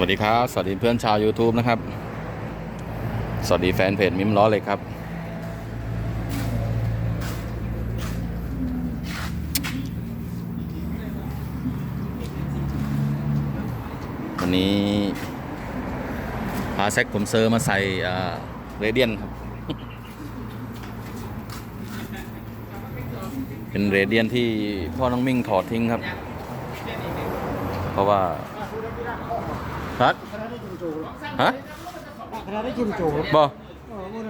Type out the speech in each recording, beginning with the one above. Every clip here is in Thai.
สวัสดีครับ สวัสดีเพื่อนชาว YouTube นะครับ สวัสดีแฟนเพจมิมล้อเลยครับ วันนี้พาแซกผมเซอร์มาใส่เรเดียนครับ เป็นเรเดียนที่พ่อน้องมิ่งถอดทิ้งครับ เพราะว่า ฮะคณะได้กินโจ๊กบ่เออมัน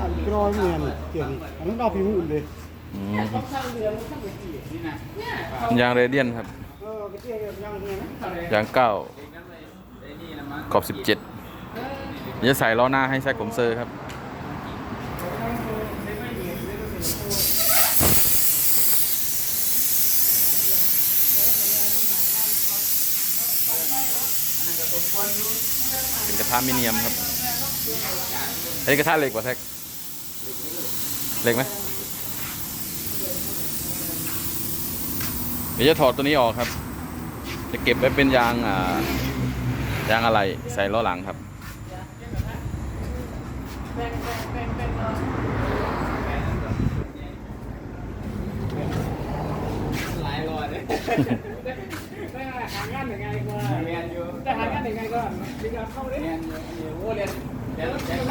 อันกรอยเมียนเกี่ยงอันนั้นเอาพิมพ์อื่นเลยอืมยางเรเดียนครับเออไปเที่ยวแบบยังเงี้ยนะยางเก้าขอบสิบเจ็ดจะใส่ล้อหน้าให้แซกผมเซอร์ครับ เป็นกระทะมิเนียมครับอันนี้กระทะเหล็กป่ะแซกเหล็กไหมเดี๋ยวจะถอดตัวนี้ออกครับ จะเก็บไว้เป็นยางอ่ายางอะไรใส่ล้อหลังครับหลางานยังไงก็เรียนอยู่ได้หางานยังไงก็มีการเข้าเรียนอยู่โอ้เรียน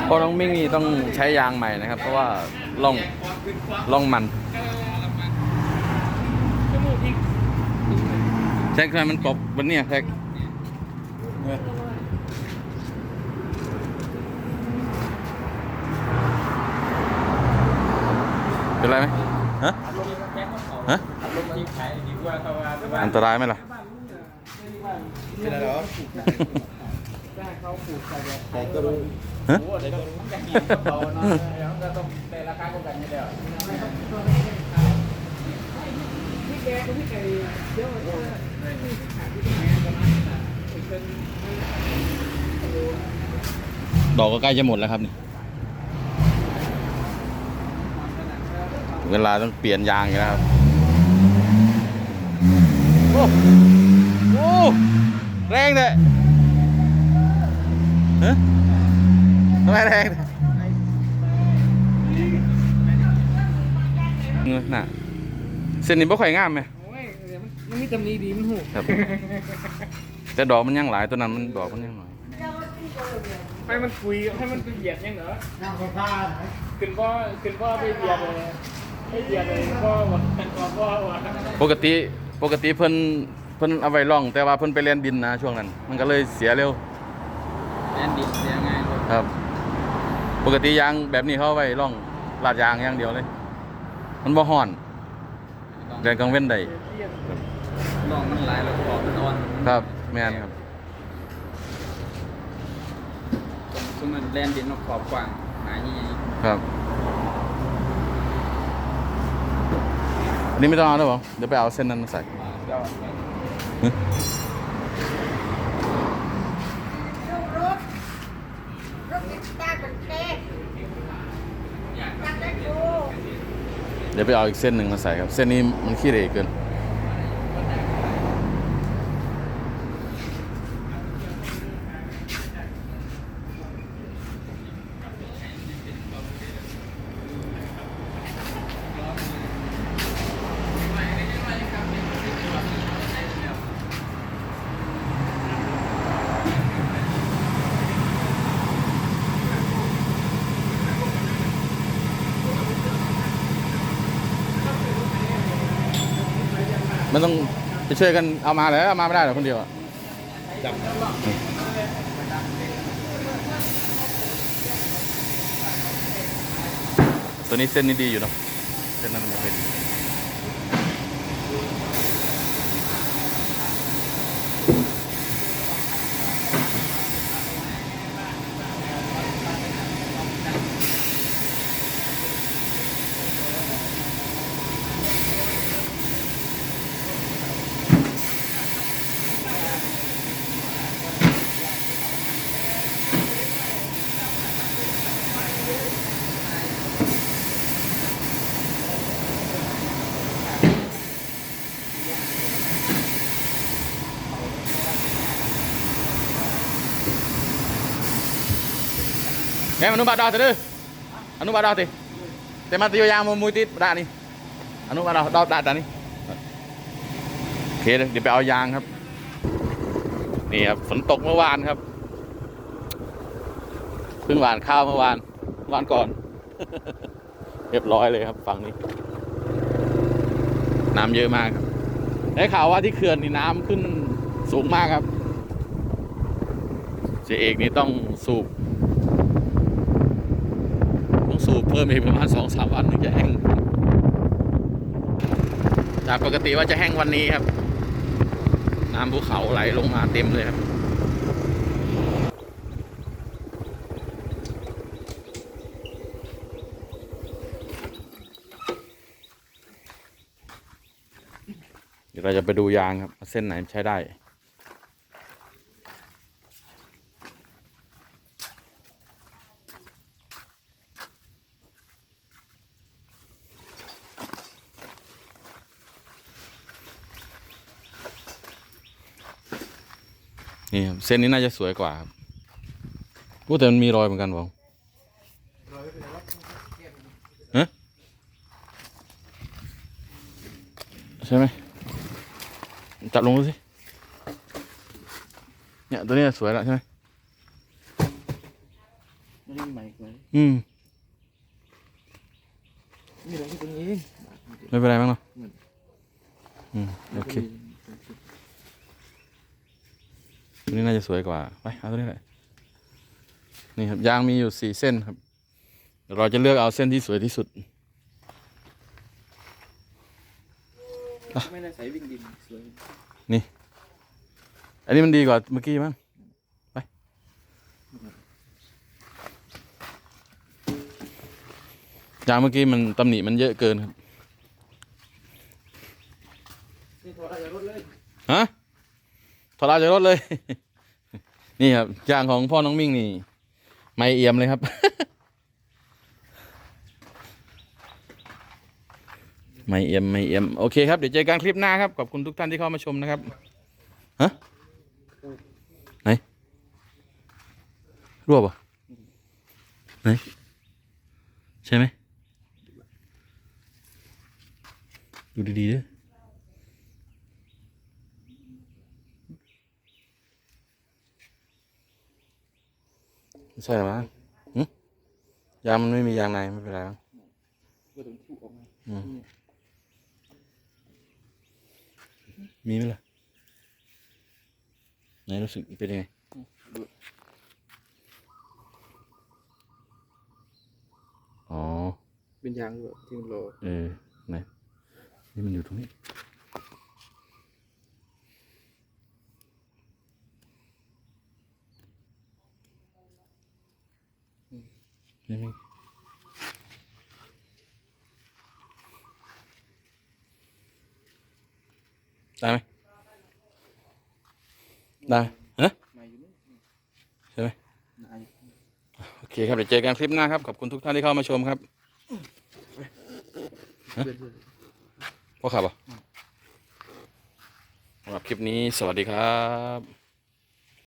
เพราะน้องมิ่งนี่ต้องใช้ยางใหม่นะครับ เพราะว่าล่องล่องมันแท็กทำไมมันกบบนนี่ยแท็กเป็นไรไหมฮะฮะอันตรายไหมล่ะ เป็นอะไรหรอได้เขาปลูกใส่แต่ก็รู้ฮะโอ้เดี๋ยวก็รู้จะกินกระเป๋าเนาะแล้วก็ต้องได้ราคาเท่ากันอยู่แล้วพี่แกกับพี่ไก่เยอะเลยดอกก็ใกล้จะหมดแล้วครับนี่ เวลาต้องเปลี่ยนยางอีกแล้วครับ แรงเลยฮะทำไมแรงเนี่ยน่ะเส้นนี้บ่ค่อยงามไหมโอ้ยมันมีตำหนิดีมันหูครับ แต่ดอกมันยังหลายตัวนั้นมันดอกมันยังน้อยให้มันคุยให้มันเบียดยังเหรอนั่งผ้าขึ้นพ่อขึ้นพ่อไปเบียดเลยไปเบียดเลยพ่อวะพ่อพ่อวะปกติปกติเพิ่นเพิ่นเอาไว้ร่อง แต่ว่าเพิ่นไปเรียนดินนะช่วงนั้น มันก็เลยเสียเร็วเรียนดิบเรียนง่ายกว่าครับ ปกติยางแบบนี้เขาเอาไว้ร่องลาดยางอย่างเดียวเลย มันบ่ฮ้อนเดินกลางเว้นได้ลองมันหลายแล้วขอบมันอ่อนครับแม่นครับสมมติเรียนดินขอบกว้างหายี่ครับอันนี้ไม่ต้องเอาแล้วเหรอเดี๋ยวไปเอาเส้นนั้นมาใส่ เจ้า เดี๋ยวไปเอาอีกเส้นหนึ่งมาใส่ครับ เส้นนี้มันขี้เหร่เกิน มันต้องไปช่วยกันเอามาแล้วเอามาไม่ได้หรอกคนเดียวอะตัวนี้เส้นนี้ดีอยู่เนาะเส้นนั้นมันไม่ดี ยางมามุยติดด่านี่อนุบาลดาวดาวด่าด่านี่โอเคเดี๋ยวไปเอายางครับ นี่ครับฝนตกเมื่อวานครับเพิ่งหวานข้าวเมื่อวานวานก่อน เรียบร้อยเลยครับฝั่งนี้ น้ำเยอะมากครับได้ข่าวว่าที่เขื่อนนี่น้ำขึ้นสูงมากครับเจเอกนี่ต้องสูบ สูบเพิ่มอีกประมาณสองสามวันถึงจะแห้ง จากปกติว่าจะแห้งวันนี้ครับ น้ำภูเขาไหลลงมาเต็มเลยครับเดี๋ยวเราจะไปดูยางครับ เส้นไหนใช้ได้ นี่ครับเส้นนี้น่าจะสวยกว่าครับพูดแต่มันมีรอยเหมือนกันบอกฮะใช่ไหมจับลงดูสิ เนี่ยตัวเนี้ยสวยแล้วใช่ไหมนี่ใหม่กว่าอืมนี่เราที่ตรงนี้ไม่เป็นไรมั้งเนาะอืมโอเค ตัวนี้น่าจะสวยกว่าไปเอาตัวนี้เลยนี่ครับยางมีอยู่สี่เส้นครับเดี๋ยวเราจะเลือกเอาเส้นที่สวยที่สุด ไม่ได้ใส่วิ่งดินสวยอันนี้มันดีกว่าเมื่อกี้มั้งไปยางเมื่อกี้มันตำหนิมันเยอะเกินครับนี่ถอดอะไรจากรถเลยฮะ ถอดเอาจากรถเลย นี่ครับยางของพ่อน้องมิ่งนี่ ไม่เอี่ยมเลยครับ ไม่เอี่ยมไม่เอี่ยมโอเคครับเดี๋ยวเจอกันคลิปหน้าครับขอบคุณทุกท่านที่เข้ามาชมนะครับฮะไหนรั่วปะไหนใช่ไหมดูดีๆด้วย ใช่หรอมั้งหึยางมันไม่มียางในไม่เป็นไรมั้งก็ต้องทุบออกมาอืมมีไหมล่ะไหนรู้สึกเป็นยังไงอ๋อ เป็นยางด้วยที่มันโลเออไหนนี่มันอยู่ตรงนี้ ได้ไหมได้ฮะมาอใช่ไหมโอเคครับเดี๋ยวเจอกันคลิปหน้าครับ ขอบคุณทุกท่านที่เข้ามาชมครับพ่อขับอะสำหรับคลิปนี้สวัสดีครับ